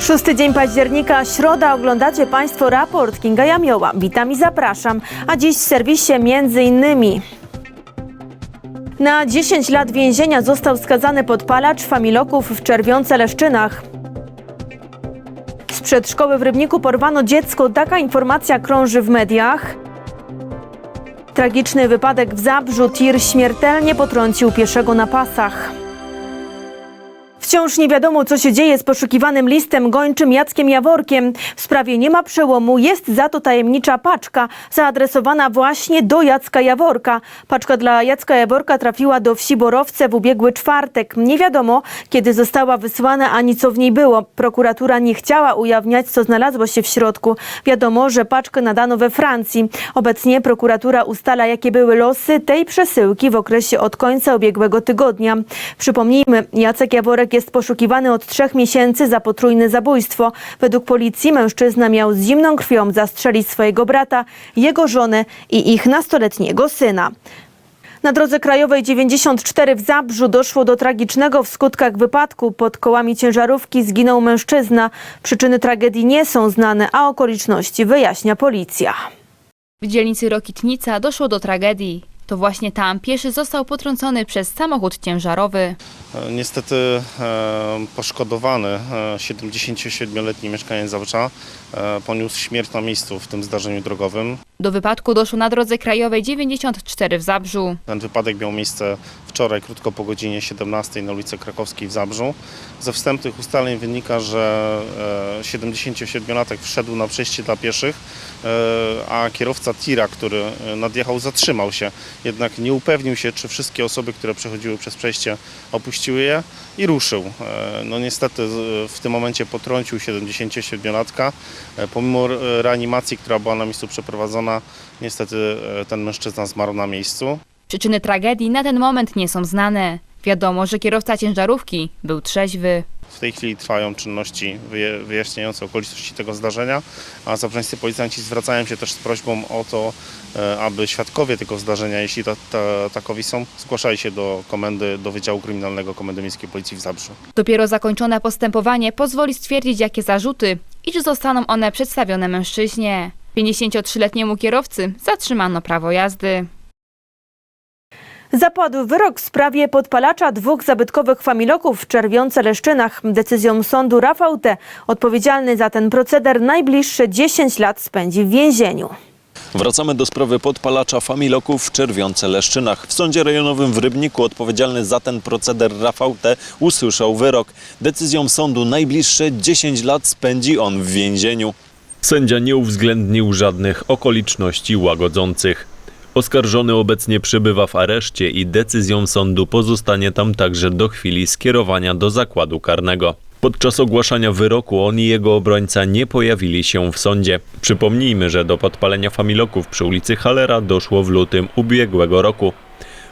Szósty dzień października, środa, oglądacie Państwo raport Kinga Jamioła. Witam i zapraszam. A dziś w serwisie między innymi... Na 10 lat więzienia został skazany podpalacz familoków w Czerwionce-Leszczynach. Z przedszkoły w Rybniku porwano dziecko. Taka informacja krąży w mediach. Tragiczny wypadek w Zabrzu. Tir śmiertelnie potrącił pieszego na pasach. Wciąż nie wiadomo, co się dzieje z poszukiwanym listem gończym Jackiem Jaworkiem. W sprawie nie ma przełomu, jest za to tajemnicza paczka zaadresowana właśnie do Jacka Jaworka. Paczka dla Jacka Jaworka trafiła do wsi Borowce w ubiegły czwartek. Nie wiadomo, kiedy została wysłana ani co w niej było. Prokuratura nie chciała ujawniać, co znalazło się w środku. Wiadomo, że paczkę nadano we Francji. Obecnie prokuratura ustala, jakie były losy tej przesyłki w okresie od końca ubiegłego tygodnia. Przypomnijmy, Jacek Jaworek jest poszukiwany od trzech miesięcy za potrójne zabójstwo. Według policji mężczyzna miał z zimną krwią zastrzelić swojego brata, jego żonę i ich nastoletniego syna. Na drodze krajowej 94 w Zabrzu doszło do tragicznego w skutkach wypadku. Pod kołami ciężarówki zginął mężczyzna. Przyczyny tragedii nie są znane, a okoliczności wyjaśnia policja. W dzielnicy Rokitnica doszło do tragedii. To właśnie tam pieszy został potrącony przez samochód ciężarowy. E, Niestety e, poszkodowany e, 77-letni mieszkaniec Zabrza e, poniósł śmierć na miejscu w tym zdarzeniu drogowym. Do wypadku doszło na drodze krajowej 94 w Zabrzu. Ten wypadek miał miejsce wczoraj, krótko po godzinie 17 na ulicy Krakowskiej w Zabrzu. Ze wstępnych ustaleń wynika, że e, 77-latek wszedł na przejście dla pieszych, e, a kierowca tira, który e, nadjechał, zatrzymał się. Jednak nie upewnił się, czy wszystkie osoby, które przechodziły przez przejście, opuściły je i ruszył. E, No niestety w tym momencie potrącił 77-latka. E, Pomimo e, reanimacji, która była na miejscu przeprowadzona, niestety e, ten mężczyzna zmarł na miejscu. Przyczyny tragedii na ten moment nie są znane. Wiadomo, że kierowca ciężarówki był trzeźwy. W tej chwili trwają czynności wyjaśniające okoliczności tego zdarzenia, a zabrzeńscy policjanci zwracają się też z prośbą o to, e, aby świadkowie tego zdarzenia, jeśli ta, ta, takowi są, zgłaszali się do komendy, do Wydziału Kryminalnego Komendy Miejskiej Policji w Zabrzu. Dopiero zakończone postępowanie pozwoli stwierdzić, jakie zarzuty i czy zostaną one przedstawione mężczyźnie. 53-letniemu kierowcy zatrzymano prawo jazdy. Zapadł wyrok w sprawie podpalacza dwóch zabytkowych familoków w Czerwionce-Leszczynach. Decyzją sądu Rafał T. odpowiedzialny za ten proceder najbliższe 10 lat spędzi w więzieniu. Wracamy do sprawy podpalacza familoków w Czerwionce-Leszczynach. W sądzie rejonowym w Rybniku odpowiedzialny za ten proceder Rafał T. usłyszał wyrok. Decyzją sądu najbliższe 10 lat spędzi on w więzieniu. Sędzia nie uwzględnił żadnych okoliczności łagodzących. Oskarżony obecnie przebywa w areszcie i decyzją sądu pozostanie tam także do chwili skierowania do zakładu karnego. Podczas ogłaszania wyroku on i jego obrońca nie pojawili się w sądzie. Przypomnijmy, że do podpalenia familoków przy ulicy Halera doszło w lutym ubiegłego roku.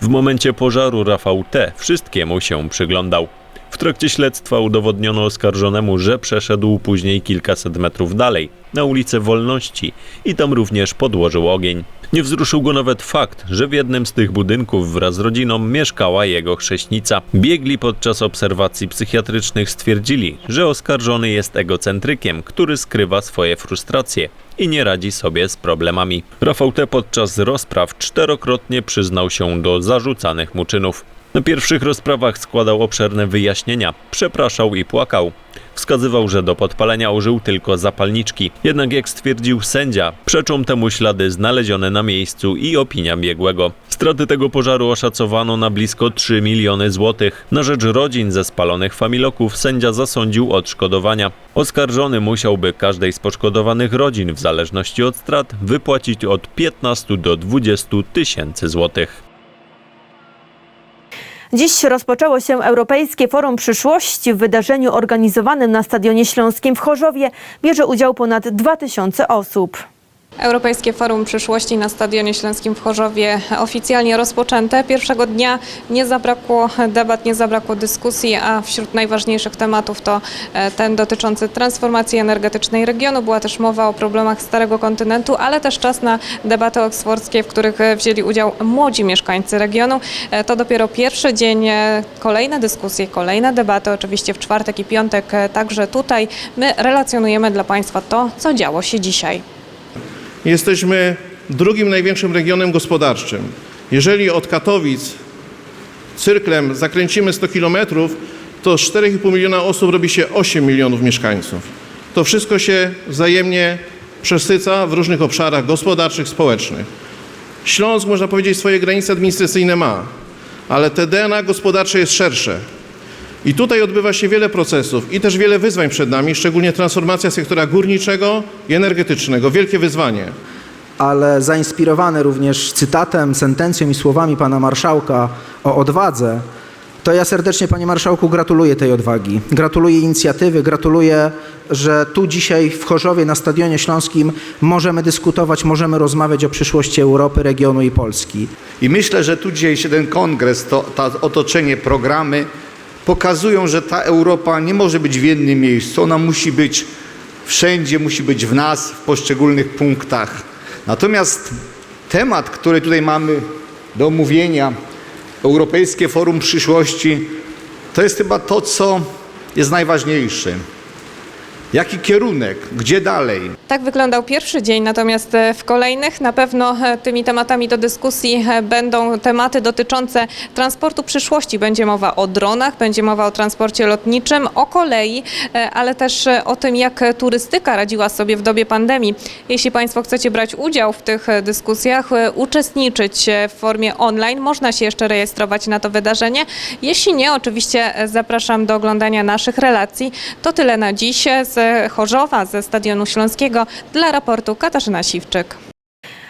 W momencie pożaru Rafał T. wszystkiemu się przyglądał. W trakcie śledztwa udowodniono oskarżonemu, że przeszedł później kilkaset metrów dalej, na ulicę Wolności i tam również podłożył ogień. Nie wzruszył go nawet fakt, że w jednym z tych budynków wraz z rodziną mieszkała jego chrześnica. Biegli podczas obserwacji psychiatrycznych stwierdzili, że oskarżony jest egocentrykiem, który skrywa swoje frustracje i nie radzi sobie z problemami. Rafał T. podczas rozpraw czterokrotnie przyznał się do zarzucanych mu czynów. Na pierwszych rozprawach składał obszerne wyjaśnienia, przepraszał i płakał. Wskazywał, że do podpalenia użył tylko zapalniczki. Jednak jak stwierdził sędzia, przeczą temu ślady znalezione na miejscu i opinia biegłego. Straty tego pożaru oszacowano na blisko 3 miliony złotych. Na rzecz rodzin ze spalonych familoków sędzia zasądził odszkodowania. Oskarżony musiałby każdej z poszkodowanych rodzin w zależności od strat wypłacić od 15 do 20 tysięcy złotych. Dziś rozpoczęło się Europejskie Forum Przyszłości. W wydarzeniu organizowanym na Stadionie Śląskim w Chorzowie bierze udział ponad 2000 osób. Europejskie Forum Przyszłości na Stadionie Śląskim w Chorzowie oficjalnie rozpoczęte. Pierwszego dnia nie zabrakło debat, nie zabrakło dyskusji, a wśród najważniejszych tematów to e, ten dotyczący transformacji energetycznej regionu. Była też mowa o problemach Starego Kontynentu, ale też czas na debaty oksfordzkie, w których e, wzięli udział młodzi mieszkańcy regionu. E, To dopiero pierwszy dzień, kolejne dyskusje, kolejne debaty, oczywiście w czwartek i piątek także tutaj. My relacjonujemy dla Państwa to, co działo się dzisiaj. Jesteśmy drugim największym regionem gospodarczym. Jeżeli od Katowic cyrklem zakręcimy 100 kilometrów, to z 4,5 miliona osób robi się 8 milionów mieszkańców. To wszystko się wzajemnie przesyca w różnych obszarach gospodarczych, społecznych. Śląsk, można powiedzieć, swoje granice administracyjne ma, ale te DNA gospodarcze jest szersze. I tutaj odbywa się wiele procesów i też wiele wyzwań przed nami, szczególnie transformacja sektora górniczego i energetycznego. Wielkie wyzwanie. ale zainspirowany również cytatem, sentencją i słowami pana marszałka o odwadze, to ja serdecznie, panie marszałku, gratuluję tej odwagi. Gratuluję inicjatywy, gratuluję, że tu dzisiaj w Chorzowie na Stadionie Śląskim możemy dyskutować, możemy rozmawiać o przyszłości Europy, regionu i Polski. I myślę, że tu dzisiejszy ten kongres, to, to otoczenie, programy pokazują, że ta Europa nie może być w jednym miejscu. Ona musi być wszędzie, musi być w nas, w poszczególnych punktach. Natomiast temat, który tutaj mamy do omówienia, Europejskie Forum Przyszłości, to jest chyba to, co jest najważniejsze. Jaki kierunek, gdzie dalej? Tak wyglądał pierwszy dzień, natomiast e, w kolejnych na pewno e, tymi tematami do dyskusji e, będą tematy dotyczące transportu przyszłości. Będzie mowa o dronach, będzie mowa o transporcie lotniczym, o kolei, ale też o tym, jak turystyka radziła sobie w dobie pandemii. Jeśli Państwo chcecie brać udział w tych dyskusjach, uczestniczyć w formie online, można się jeszcze rejestrować na to wydarzenie. Jeśli nie, oczywiście zapraszam do oglądania naszych relacji. To tyle na dziś z Chorzowa, ze Stadionu Śląskiego. Dla raportu Katarzyna Siwczyk.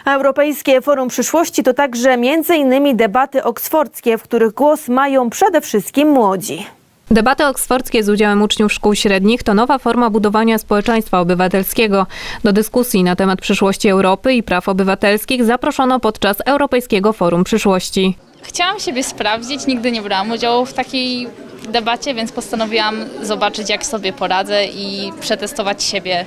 Europejskie Forum Przyszłości to także m.in. debaty oksfordzkie, w których głos mają przede wszystkim młodzi. Debaty oksfordzkie z udziałem uczniów szkół średnich to nowa forma budowania społeczeństwa obywatelskiego. Do dyskusji na temat przyszłości Europy i praw obywatelskich zaproszono podczas Europejskiego Forum Przyszłości. Chciałam siebie sprawdzić, nigdy nie brałam udziału w takiej debacie, więc postanowiłam zobaczyć, jak sobie poradzę i przetestować siebie.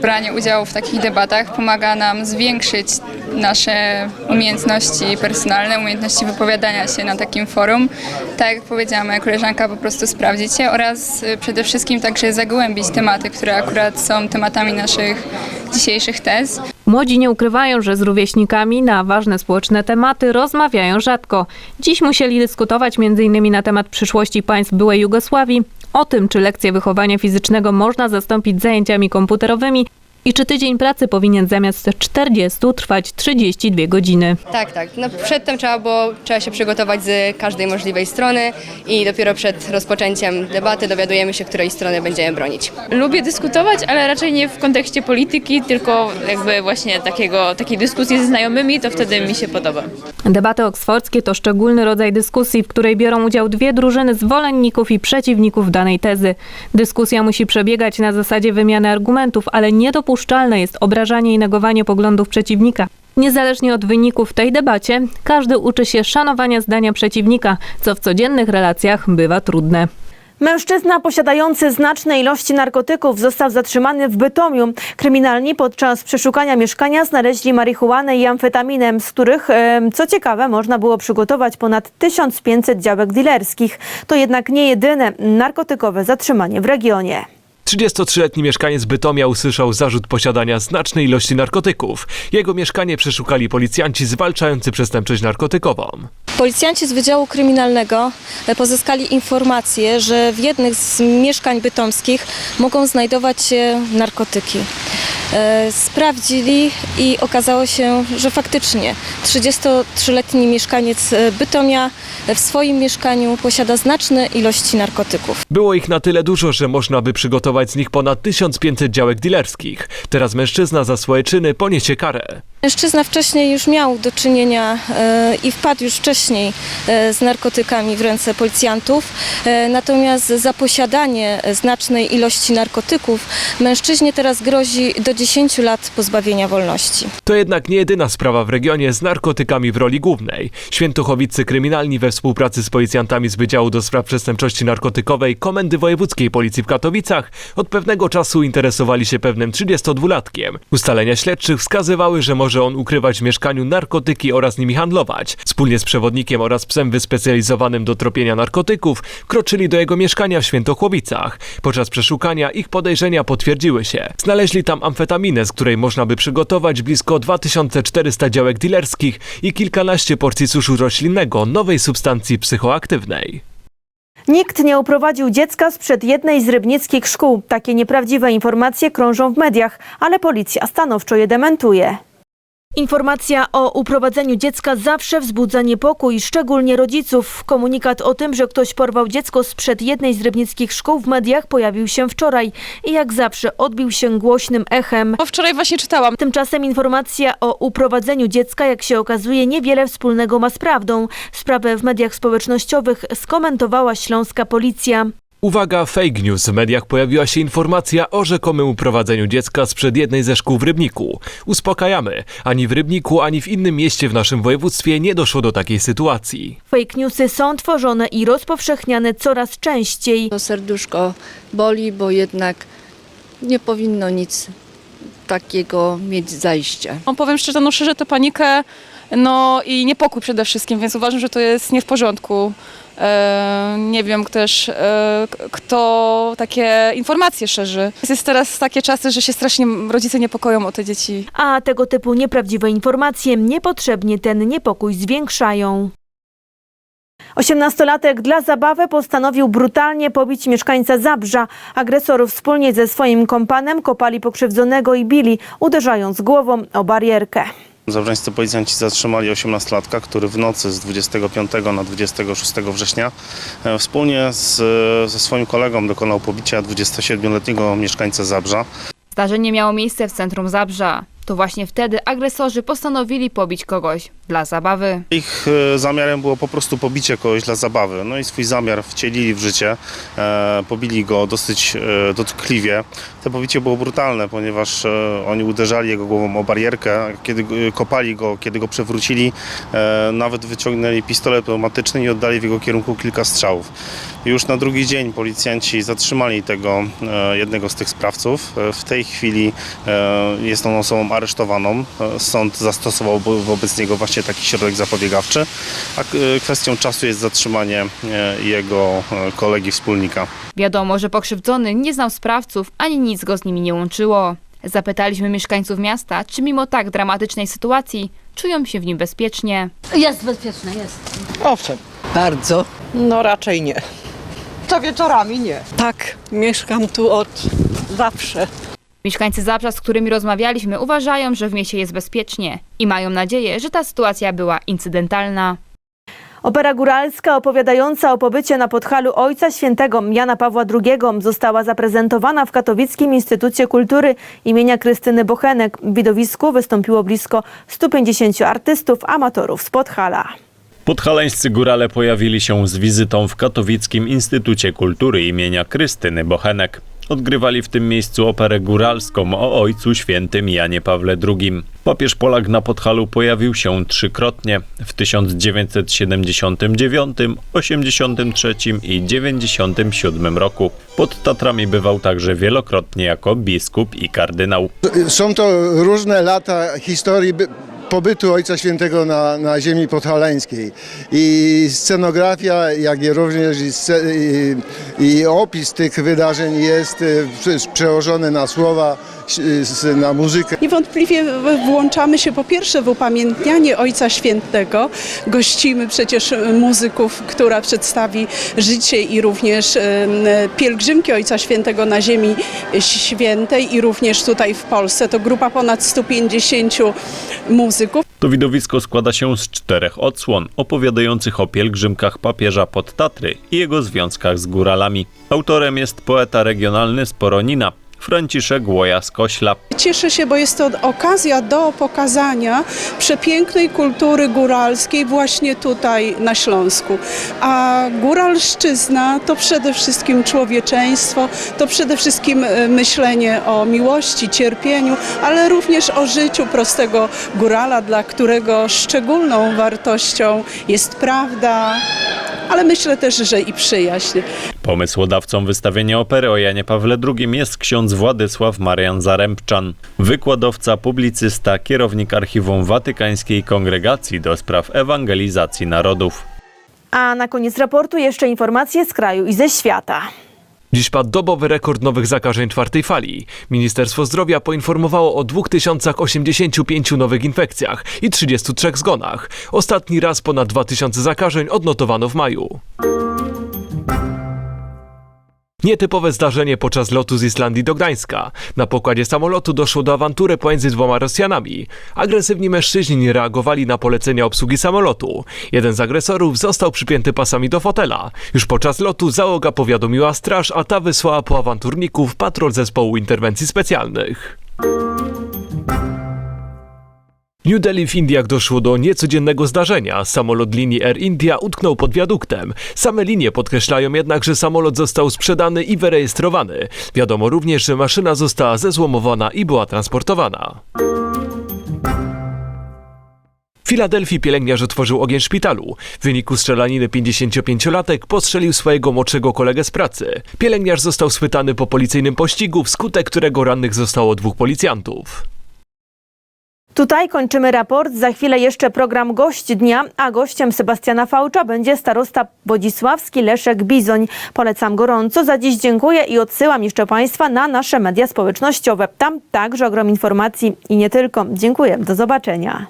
branie udziału w takich debatach pomaga nam zwiększyć nasze umiejętności personalne, umiejętności wypowiadania się na takim forum. Tak jak powiedziała moja koleżanka, po prostu sprawdzić się oraz y, przede wszystkim także zagłębić tematy, które akurat są tematami naszych dzisiejszych tez. Młodzi nie ukrywają, że z rówieśnikami na ważne społeczne tematy rozmawiają rzadko. Dziś musieli dyskutować m.in. na temat przyszłości państw byłej Jugosławii, o tym, czy lekcje wychowania fizycznego można zastąpić zajęciami komputerowymi i czy tydzień pracy powinien zamiast 40 trwać 32 godziny. Tak, tak. No, przedtem trzeba było, trzeba się przygotować z każdej możliwej strony i dopiero przed rozpoczęciem debaty dowiadujemy się, której strony będziemy bronić. Lubię dyskutować, ale raczej nie w kontekście polityki, tylko jakby właśnie takiego, takiej dyskusji ze znajomymi, to wtedy mi się podoba. Debaty oksfordzkie to szczególny rodzaj dyskusji, w której biorą udział dwie drużyny zwolenników i przeciwników danej tezy. Dyskusja musi przebiegać na zasadzie wymiany argumentów, ale niedopuszczalne jest obrażanie i negowanie poglądów przeciwnika. Niezależnie od wyników w tej debacie, każdy uczy się szanowania zdania przeciwnika, co w codziennych relacjach bywa trudne. Mężczyzna posiadający znaczne ilości narkotyków został zatrzymany w Bytomiu. Kryminalni podczas przeszukania mieszkania znaleźli marihuanę i amfetaminę, z których, co ciekawe, można było przygotować ponad 1500 działek dilerskich. To jednak nie jedyne narkotykowe zatrzymanie w regionie. 33-letni mieszkaniec Bytomia usłyszał zarzut posiadania znacznej ilości narkotyków. Jego mieszkanie przeszukali policjanci zwalczający przestępczość narkotykową. Policjanci z Wydziału Kryminalnego e, pozyskali informację, że w jednych z mieszkań bytomskich mogą znajdować się narkotyki. E, Sprawdzili i okazało się, że faktycznie 33-letni mieszkaniec e, Bytomia w swoim mieszkaniu posiada znaczne ilości narkotyków. Było ich na tyle dużo, że można by przygotować z nich ponad 1500 działek dilerskich. Teraz mężczyzna za swoje czyny poniesie karę. Mężczyzna wcześniej już miał do czynienia e, i wpadł już wcześniej e, z narkotykami w ręce policjantów, e, natomiast za posiadanie znacznej ilości narkotyków mężczyźnie teraz grozi do 10 lat pozbawienia wolności. To jednak nie jedyna sprawa w regionie z narkotykami w roli głównej. Świętochowicy kryminalni we współpracy z policjantami z Wydziału do Spraw Przestępczości Narkotykowej Komendy Wojewódzkiej Policji w Katowicach od pewnego czasu interesowali się pewnym 32-latkiem. Ustalenia śledczych wskazywały, że może on ukrywać w mieszkaniu narkotyki oraz nimi handlować. Wspólnie z przewodnikiem oraz psem wyspecjalizowanym do tropienia narkotyków wkroczyli do jego mieszkania w Świętochłowicach. Podczas przeszukania ich podejrzenia potwierdziły się. Znaleźli tam amfetaminę, z której można by przygotować blisko 2400 działek dealerskich i kilkanaście porcji suszu roślinnego nowej substancji psychoaktywnej. Nikt nie uprowadził dziecka sprzed jednej z rybnickich szkół. Takie nieprawdziwe informacje krążą w mediach, ale policja stanowczo je dementuje. Informacja o uprowadzeniu dziecka zawsze wzbudza niepokój, szczególnie rodziców. Komunikat o tym, że ktoś porwał dziecko sprzed jednej z rybnickich szkół w mediach pojawił się wczoraj i jak zawsze odbił się głośnym echem. Bo wczoraj właśnie czytałam. Tymczasem informacja o uprowadzeniu dziecka, jak się okazuje, niewiele wspólnego ma z prawdą. Sprawę w mediach społecznościowych skomentowała śląska policja. Uwaga, fake news. W mediach pojawiła się informacja o rzekomym uprowadzeniu dziecka sprzed jednej ze szkół w Rybniku. Uspokajamy. Ani w Rybniku, ani w innym mieście w naszym województwie nie doszło do takiej sytuacji. Fake newsy są tworzone i rozpowszechniane coraz częściej. To serduszko boli, bo jednak nie powinno nic takiego mieć zajścia. No, powiem szczerze, no szerzę tę panikę no i niepokój przede wszystkim, więc uważam, że to jest nie w porządku. E, nie wiem też, e, kto takie informacje szerzy. Jest teraz takie czasy, że się strasznie rodzice niepokoją o te dzieci. A tego typu nieprawdziwe informacje niepotrzebnie ten niepokój zwiększają. Osiemnastolatek dla zabawy postanowił brutalnie pobić mieszkańca Zabrza. Agresor wspólnie ze swoim kompanem kopali pokrzywdzonego i bili, uderzając głową o barierkę. Zabrzeńscy policjanci zatrzymali 18-latka, który w nocy z 25 na 26 września e, wspólnie z, ze swoim kolegą dokonał pobicia 27-letniego mieszkańca Zabrza. Zdarzenie miało miejsce w centrum Zabrza. To właśnie wtedy agresorzy postanowili pobić kogoś dla zabawy. Ich e, zamiarem było po prostu pobicie kogoś dla zabawy. No i swój zamiar wcielili w życie. E, pobili go dosyć e, dotkliwie. To pobicie było brutalne, ponieważ e, oni uderzali jego głową o barierkę. Kiedy e, kopali go, kiedy go przewrócili, e, nawet wyciągnęli pistolet pneumatyczny i oddali w jego kierunku kilka strzałów. Już na drugi dzień policjanci zatrzymali tego jednego z tych sprawców. W tej chwili jest on osobą aresztowaną. E, Sąd zastosował wo- wobec niego właśnie taki środek zapobiegawczy, a e, kwestią czasu jest zatrzymanie e, jego kolegi wspólnika. Wiadomo, że pokrzywdzony nie znał sprawców, ani nic go z nimi nie łączyło. Zapytaliśmy mieszkańców miasta, czy mimo tak dramatycznej sytuacji czują się w nim bezpiecznie. Jest bezpieczne, jest. Owszem. Bardzo? No raczej nie. To wieczorami nie. Tak, mieszkam tu od zawsze. Mieszkańcy Zabrza, z którymi rozmawialiśmy, uważają, że w mieście jest bezpiecznie i mają nadzieję, że ta sytuacja była incydentalna. Opera góralska opowiadająca o pobycie na Podhalu Ojca Świętego Jana Pawła II została zaprezentowana w Katowickim Instytucie Kultury imienia Krystyny Bochenek. W widowisku wystąpiło blisko 150 artystów, amatorów z Podhala. Podhalańscy górale pojawili się z wizytą w Katowickim Instytucie Kultury imienia Krystyny Bochenek. Odgrywali w tym miejscu operę góralską o Ojcu Świętym Janie Pawle II. Papież Polak na Podhalu pojawił się trzykrotnie w 1979, 83 i 97 roku. Pod Tatrami bywał także wielokrotnie jako biskup i kardynał. Są to różne lata historii pobytu Ojca Świętego na, na ziemi podhalańskiej. I scenografia, jak i również i, i, i opis tych wydarzeń jest y, prze- przełożony na słowa, na muzykę. Niewątpliwie włączamy się po pierwsze w upamiętnianie Ojca Świętego. Gościmy przecież muzyków, która przedstawi życie i również pielgrzymki Ojca Świętego na Ziemi Świętej i również tutaj w Polsce. To grupa ponad 150 muzyków. To widowisko składa się z czterech odsłon opowiadających o pielgrzymkach papieża pod Tatry i jego związkach z góralami. Autorem jest poeta regionalny z Poronina, Franciszek Łojas-Kośla. Cieszę się, bo jest to okazja do pokazania przepięknej kultury góralskiej właśnie tutaj na Śląsku. A góralszczyzna to przede wszystkim człowieczeństwo, to przede wszystkim e, myślenie o miłości, cierpieniu, ale również o życiu prostego górala, dla którego szczególną wartością jest prawda, ale myślę też, że i przyjaźń. Pomysłodawcą wystawienia opery o Janie Pawle II jest ksiądz Władysław Marian Zarębczan, wykładowca, publicysta, kierownik Archiwum Watykańskiej Kongregacji do Spraw Ewangelizacji Narodów. A na koniec raportu jeszcze informacje z kraju i ze świata. Dziś padł dobowy rekord nowych zakażeń czwartej fali. Ministerstwo Zdrowia poinformowało o 2085 nowych infekcjach i 33 zgonach. Ostatni raz ponad 2000 zakażeń odnotowano w maju. Nietypowe zdarzenie podczas lotu z Islandii do Gdańska. Na pokładzie samolotu doszło do awantury pomiędzy dwoma Rosjanami. Agresywni mężczyźni nie reagowali na polecenia obsługi samolotu. Jeden z agresorów został przypięty pasami do fotela. Już podczas lotu załoga powiadomiła straż, a ta wysłała po awanturników patrol zespołu interwencji specjalnych. New Delhi w Indiach doszło do niecodziennego zdarzenia. Samolot linii Air India utknął pod wiaduktem. Same linie podkreślają jednak, że samolot został sprzedany i wyrejestrowany. Wiadomo również, że maszyna została zezłomowana i była transportowana. W Filadelfii pielęgniarz otworzył ogień szpitalu. W wyniku strzelaniny 55-latek postrzelił swojego młodszego kolegę z pracy. Pielęgniarz został schwytany po policyjnym pościgu, wskutek którego rannych zostało dwóch policjantów. Tutaj kończymy raport. Za chwilę jeszcze program Gość Dnia, a gościem Sebastiana Fałcza będzie starosta wodzisławski Leszek Bizoń. Polecam gorąco. Za dziś dziękuję i odsyłam jeszcze Państwa na nasze media społecznościowe. Tam także ogrom informacji i nie tylko. Dziękuję. Do zobaczenia.